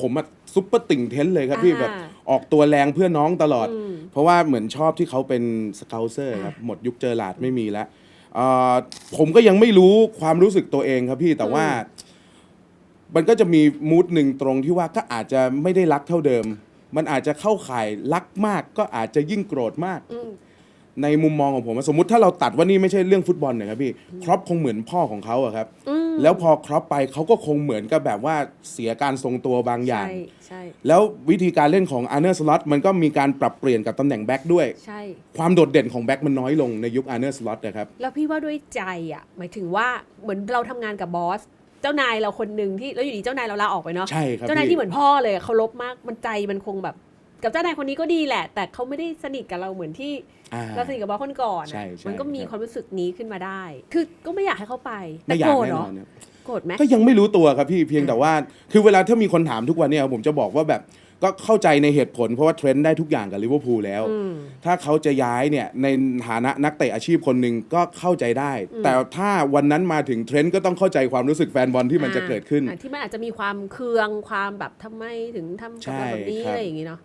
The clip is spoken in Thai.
ผมอะซุปเปอร์ติ่งเทนเลยครับพี่อ่าแบบออกตัวแรงเพื่อน้องตลอด อืม เพราะว่าเหมือนชอบที่เขาเป็นสเกลเซอร์ครับหมดยุคเจอหลาดไม่มีแล้วเอ่อผมก็ยังไม่รู้ความรู้สึกตัวเองครับพี่แต่ว่า มันก็จะมีมูดหนึ่งตรงที่ว่าก็อาจจะไม่ได้รักเท่าเดิม มันอาจจะเข้าข่ายรักมากก็อาจจะยิ่งโกรธมาก อืม ในมุมมองของผมอะสมมติถ้าเราตัดว่านี่ไม่ใช่เรื่องฟุตบอลเนะครับพี่ครอปคงเหมือนพ่อของเขาอะครับ อืม แล้วพอครอปไปเขาก็คงเหมือนกับแบบว่าเสียการทรงตัวบางอย่าง ใช่ใช่แล้ววิธีการเล่นของอาร์เนอร์สล็อตมันก็มีการปรับเปลี่ยนกับตำแหน่งแบ็กด้วย ใช่ ความโดดเด่นของแบ็กมันน้อยลงในยุคอาร์เนอร์สล็อตนะครับ แล้วพี่ว่าด้วยใจอะ หมายถึงว่าเหมือนเราทำงานกับบอส เจ้านายเราคนหนึ่งที่แล้วอยู่ดีเจ้านายเราลาออกไปเนาะใช่ครับเจ้านายพี่ ที่เหมือนพ่อเลยเคารพมากมันใจมันคงแบบ กับเจ้านายคนนี้ก็ดีแหละ แต่เขาไม่ได้สนิทกับเราเหมือนที่อ่า เราสนิทกับบอสคนก่อนอะใช่ใช่มันก็มีครับ ความรู้สึกนี้ขึ้นมาได้ คือก็ไม่อยากให้เขาไปแต่ไม่อยาโกกรธแน่เหรนออนเนี่ยโกรธไหม ก็ยังไม่รู้ตัวครับพี่เพียงแต่ว่า คือเวลาถ้ามีคนถามทุกวันเนี่ยผมจะบอกว่าแบบก็เข้าใจในเหตุผล เพราะว่าเทรนด์ได้ทุกอย่างกับลิเวอร์พูลแล้วอืมถ้าเขาจะย้ายเนี่ยในฐานะนักเตะอาชีพคนหนึ่งก็เข้าใจได้ แต่ถ้าวันนั้นมาถึงเทรนด์ก็ต้องเข้าใจความรู้สึกแฟนบอลที่มันจะเกิดขึ้น อ่าที่มันอาจจะมีความเคืองความแบบทำไมถึงทำกับเราแบบนี้ใช่ครับ อะไรอย่างงี้เนาะ